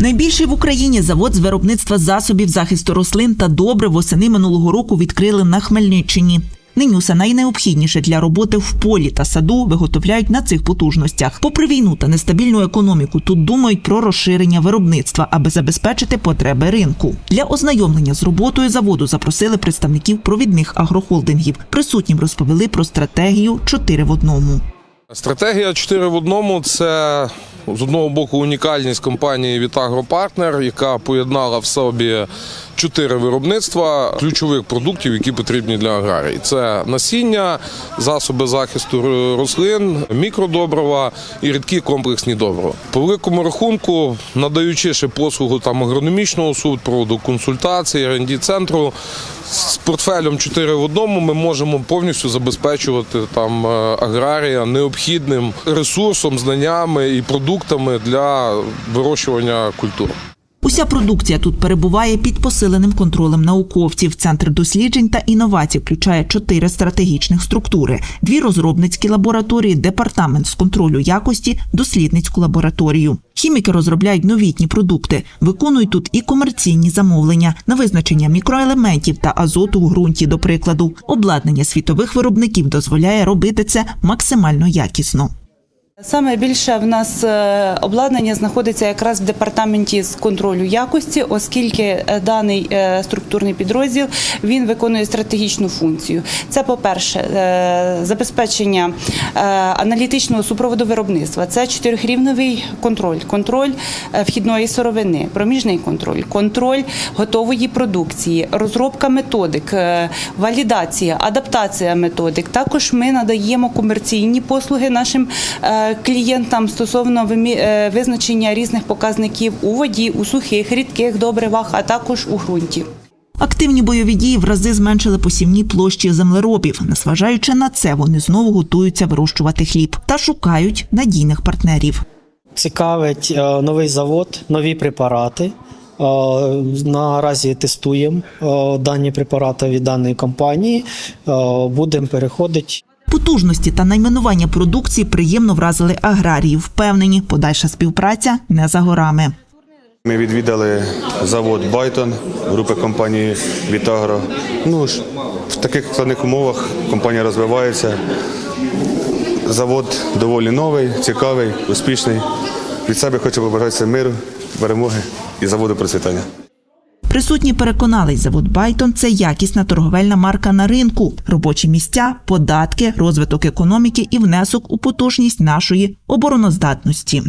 Найбільший в Україні завод з виробництва засобів захисту рослин та добрив восени минулого року відкрили на Хмельниччині. Нині найнеобхідніше для роботи в полі та саду виготовляють на цих потужностях. Попри війну та нестабільну економіку, тут думають про розширення виробництва, аби забезпечити потреби ринку. Для ознайомлення з роботою заводу запросили представників провідних агрохолдингів. Присутнім розповіли про стратегію «4 в одному. Стратегія 4 в одному це з одного боку унікальність компанії Вітагропартнер, яка поєднала в собі чотири виробництва ключових продуктів, які потрібні для аграрії. Це насіння, засоби захисту рослин, мікродобрива і рідкі комплексні добрива. По великому рахунку, надаючи ще послугу там агрономічного супроводу, консультації, ренді центру. З портфелем 4 в одному ми можемо повністю забезпечувати там е, аграрія необхідним ресурсом, знаннями і продуктами для вирощування культур. Уся продукція тут перебуває під посиленим контролем науковців. Центр досліджень та інновацій включає чотири стратегічних структури: дві розробницькі лабораторії, департамент з контролю якості, дослідницьку лабораторію. Хіміки розробляють новітні продукти, виконують тут і комерційні замовлення на визначення мікроелементів та азоту у ґрунті. До прикладу, обладнання світових виробників дозволяє робити це максимально якісно. Саме більше в нас е, обладнання знаходиться якраз в департаменті з контролю якості, оскільки е, даний е, структурний підрозділ він виконує стратегічну функцію. Це, по-перше, е, забезпечення аналітичного супроводу виробництва. Це чотирьохрівневий контроль, контроль вхідної сировини, проміжний контроль, контроль готової продукції, розробка методик, валідація, адаптація методик. Також ми надаємо комерційні послуги нашим клієнтам стосовно вимі- е, визначення різних показників у воді, у сухих, рідких добривах, а також у ґрунті. Активні бойові дії в рази зменшили посівні площі землеробів. Незважаючи на це, вони знову готуються вирощувати хліб та шукають надійних партнерів. Цікавить е, новий завод, нові препарати. Е, Наразі тестуємо дані препарати від даної компанії. Будемо переходити Потужності та найменування продукції приємно вразили аграріїв. Впевнені, подальша співпраця не за горами. Ми відвідали завод Байтон групи компанії Вітагро. Ну в таких складних умовах компанія розвивається. Завод доволі новий, цікавий, успішний. Від себе хочу побажати миру, перемоги і заводу процвітання. Присутні переконались, завод Байтон це якісна торговельна марка на ринку, робочі місця, податки, розвиток економіки і внесок у потужність нашої обороноздатності.